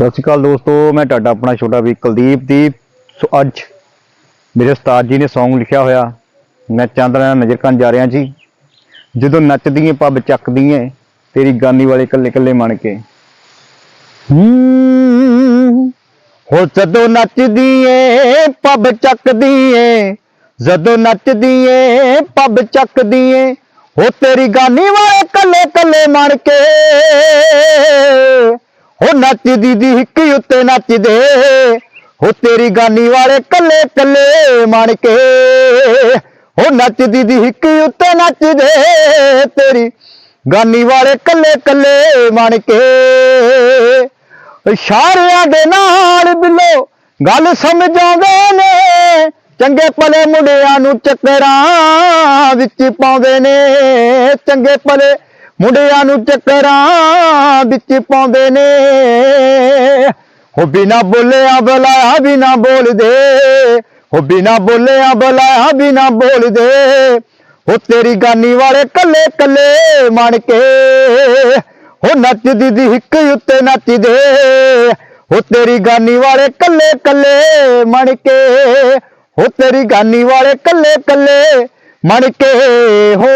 ਸਤਿ ਸ਼੍ਰੀ ਅਕਾਲ ਦੋਸਤੋ, ਮੈਂ ਤੁਹਾਡਾ ਆਪਣਾ ਛੋਟਾ ਵੀ ਕੁਲਦੀਪ ਦੀਪ ਸੋ ਅੱਜ ਮੇਰੇ ਉਸਤਾਦ ਜੀ ਨੇ Song ਲਿਖਿਆ ਹੋਇਆ। ਮੈਂ ਚਾਂਦਰਾ ਨਜ਼ਰ ਕਰਨ ਜਾ ਰਿਹਾ ਜੀ। ਜਦੋਂ ਨੱਚਦੀ ਏ, ਪੱਬ ਚੱਕਦੀ ਏ, ਤੇਰੀ ਗਾਨੀ ਵਾਲੇ ਕੱਲੇ ਕੱਲੇ ਮਣ ਕੇ। ਹੋ ਜਦੋਂ ਨੱਚਦੀ ਏ, ਪੱਬ ਚੱਕਦੀ ਏ, ਜਦੋਂ ਨੱਚਦੀ ਏ, ਪੱਬ ਚੱਕਦੀ ਏ ਹੋ ਤੇਰੀ ਗਾਨੀ ਵਾਲੇ ਕੱਲੇ ਕੱਲੇ ਮਣ ਕੇ। ਹੋ ਨੱਚਦੀ ਦੀ ਹਿੱਕ ਉੱਤੇ ਨੱਚਦੇ, ਹੋ ਤੇਰੀ ਗਾਨੀ ਵਾਲੇ ਕੱਲੇ ਕੱਲੇ ਮਣ ਕੇ ਹੋ ਨੱਚਦੀ ਦੀ ਹਿੱਕ ਉੱਤੇ ਨੱਚਦੇ, ਤੇਰੀ ਗਾਨੀ ਵਾਲੇ ਕੱਲੇ ਕੱਲੇ ਮਣ ਕੇ ਇਸ਼ਾਰਿਆਂ ਦੇ ਨਾਲ ਬਿੱਲੋ ਗੱਲ ਸਮਝਾਉਂਦੇ ਨੇ, ਚੰਗੇ ਭਲੇ ਮੁੰਡਿਆਂ ਨੂੰ ਚੱਕਰਾਂ ਵਿੱਚ ਪਾਉਂਦੇ ਨੇ, ਚੰਗੇ ਭਲੇ ਮੁੰਡਿਆਂ ਨੂੰ ਚੱਕਰਾਂ ਵਿੱਚ ਪਾਉਂਦੇ ਨੇ। ਹੋ ਬਿਨਾ ਬੋਲਿਆ ਬੁਲਾਇਆ, ਬਿਨਾ ਬੋਲਦੇ। ਹੋ ਬਿਨਾ ਬੋਲਿਆ ਬੁਲਾਇਆ, ਬਿਨਾ ਬੋਲਦੇ। ਹੋ ਤੇਰੀ ਗਾਨੀ ਵਾਲੇ ਕੱਲੇ ਕੱਲੇ ਮਣ ਕੇ। ਹੋ ਨੱਚਦੀ ਦੀ ਹਿੱਕ ਉੱਤੇ ਨੱਚਦੇ। ਹੋ ਤੇਰੀ ਗਾਨੀ ਵਾਲੇ ਕੱਲੇ ਕੱਲੇ ਮਣ ਕੇ। ਹੋ ਤੇਰੀ ਗਾਨੀ ਵਾਲੇ ਕੱਲੇ ਕੱਲੇ ਮਣ ਕੇ। ਹੋ